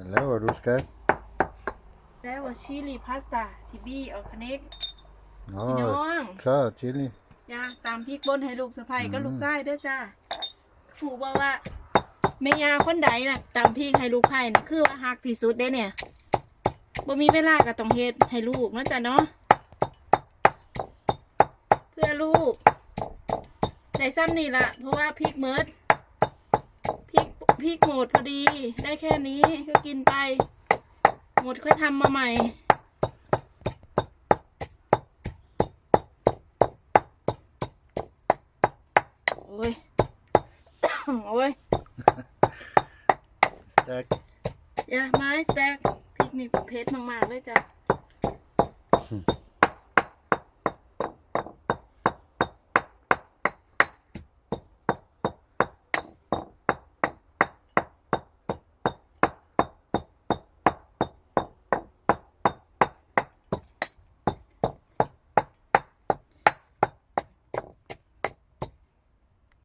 Hello, Aruska. แล้วว่าชิลีพาสต้าชิบี้ออร์แกนิก Oh, พี่น้อง ciao, chili. ยาตามพริกบนให้ลูกสะใภ้ก็ลูกชายเด้อจ้าผูกว่าว่าแม่ยาคนใดน่ะตามพริกให้ลูกไผ่นี่คือว่าฮักที่สุดเด้เนี่ยบ่มีเวลาก็ต้องเฮ็ดให้ลูกเนาะจ้ะเนาะเพื่อลูกได้ซ้ำนี่ละเพราะว่าพริกเมิด พริกพริกหมดพอดี ได้แค่นี้ก็กินไป หมดค่อยทำมาใหม่โอ้ยโอ้ย Tack. อย่าไม้สแต็กพริกนี่เผ็ดมาก ๆ เลยจ้ะ